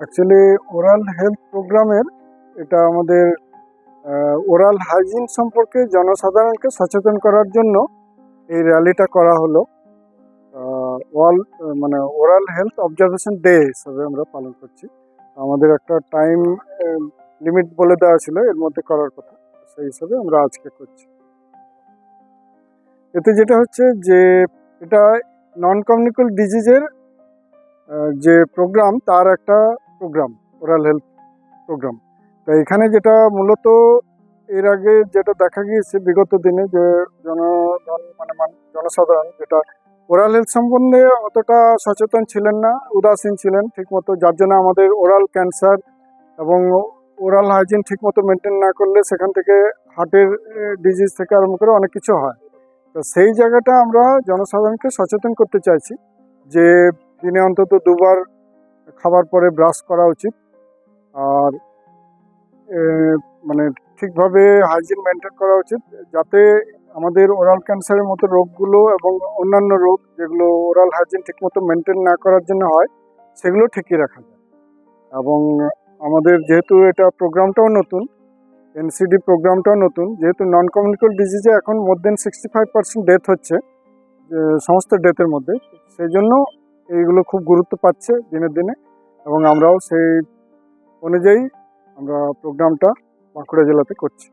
Actually oral health প্রোগ্রামের এটা আমাদের ওরাল হাইজিন সম্পর্কে জনসাধারণকে সচেতন করার জন্য এই র্যালিটা করা হলো। ওয়াল মানে ওরাল হেলথ অবজারভেশন ডে হিসাবে আমরা পালন করছি। আমাদের একটা টাইম লিমিট বলে দেওয়া ছিল, এর মধ্যে করার কথা। সেই হিসাবে আমরা আজকে করছি। এতে যেটা হচ্ছে যে, এটা নন কমিউনিকেবল ডিজিজের যে প্রোগ্রাম তার একটা প্রোগ্রাম ওরাল হেলথ প্রোগ্রাম তো এখানে যেটা মূলত এর আগে যেটা দেখা গিয়েছে বিগত দিনে যে জনগণ মানে জনসাধারণ যেটা ওরাল হেলথ সম্বন্ধে অতটা সচেতন ছিলেন না, উদাসীন ছিলেন ঠিকমতো, যার জন্য আমাদের ওরাল ক্যান্সার এবং ওরাল হাইজিন ঠিকমতো মেনটেন না করলে সেখান থেকে হার্টের ডিজিজ থেকে আরম্ভ করে অনেক কিছু হয়। তো সেই জায়গাটা আমরা জনসাধারণকে সচেতন করতে চাইছি যে দিনে অন্তত দুবার খাবার পরে ব্রাশ করা উচিত। আর মানে ঠিকভাবে হাইজিন মেনটেন করা উচিত, যাতে আমাদের ওরাল ক্যান্সারের মতো রোগগুলো এবং অন্যান্য রোগ যেগুলো ওরাল হাইজিন ঠিকমতো মেনটেন না করার জন্য হয়, সেগুলো ঠিকই রাখা যায়। এবং আমাদের যেহেতু এটা প্রোগ্রামটাও নতুন এনসিডি প্রোগ্রামটাও নতুন, যেহেতু নন কমিউনিকেবল ডিজিজে এখন more than sixty five percent death হচ্ছে সমস্ত ডেথের মধ্যে, সেই জন্য এইগুলো খুব গুরুত্ব পাচ্ছে দিনের দিনে এবং আমরাও সেই অনুযায়ী আমরা প্রোগ্রামটা বাঁকুড়া জেলাতে করছি।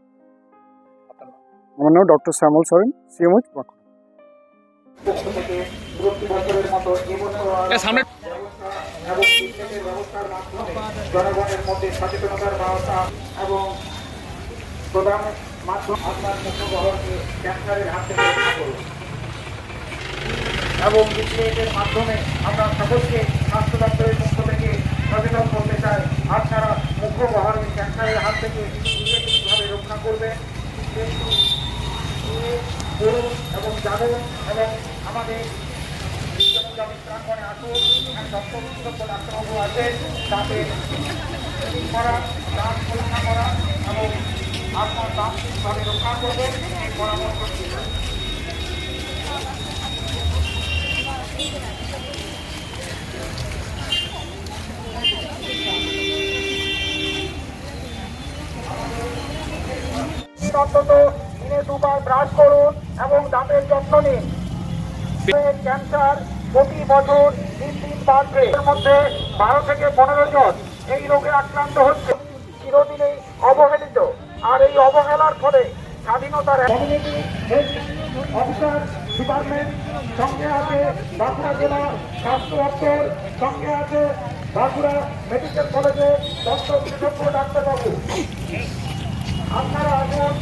আমার নাম ডক্টর শ্যামল সরেন সিএমএইচ বাঁকুড়া। এবং টিকেটের ব্যবস্থার মাধ্যমে জনগণের মধ্যে সচেতনতার ব্যবস্থা এবং প্রদানের মাধ্যমে আপনার ক্যান্সারের হাত থেকে এবং বিসিএসের মাধ্যমে আমরা সকলকে স্বাস্থ্য দপ্তরের পক্ষ থেকে সচেতন করতে চাই। আপনারা মুখ্যবহরের ক্যান্সারের হাত থেকে নিজেকে রক্ষা করবে। কিন্তু করুন এবং জানুন এবং আমাদের আর ডাক্তারবাবু আছেন। তাতে করা করা এবং আপনার দাঁত কীভাবে রক্ষা করবেন পরামর্শ অন্তত দিনে দুবার ব্রাশ করুন এবং দাঁতের যত্ন ক্যান্সার, প্রতি বছর দিন বাড়বে। এর মধ্যে বারো থেকে পনেরো জন এই রোগে আক্রান্ত হচ্ছে। চিরদিনেই অবহেলিত। আর এই অবহেলার ফলে স্বাধীনতার কমিউনিটি অফিসার ডিপার্টমেন্ট, সঙ্গে আছে বাঁকুড়া জেলা স্বাস্থ্য দপ্তর, সঙ্গে আছে বাঁকুড়া মেডিকেল কলেজে দপ্তর বিশেষজ্ঞ ডাক্তারবাবু। আপনারা আসুন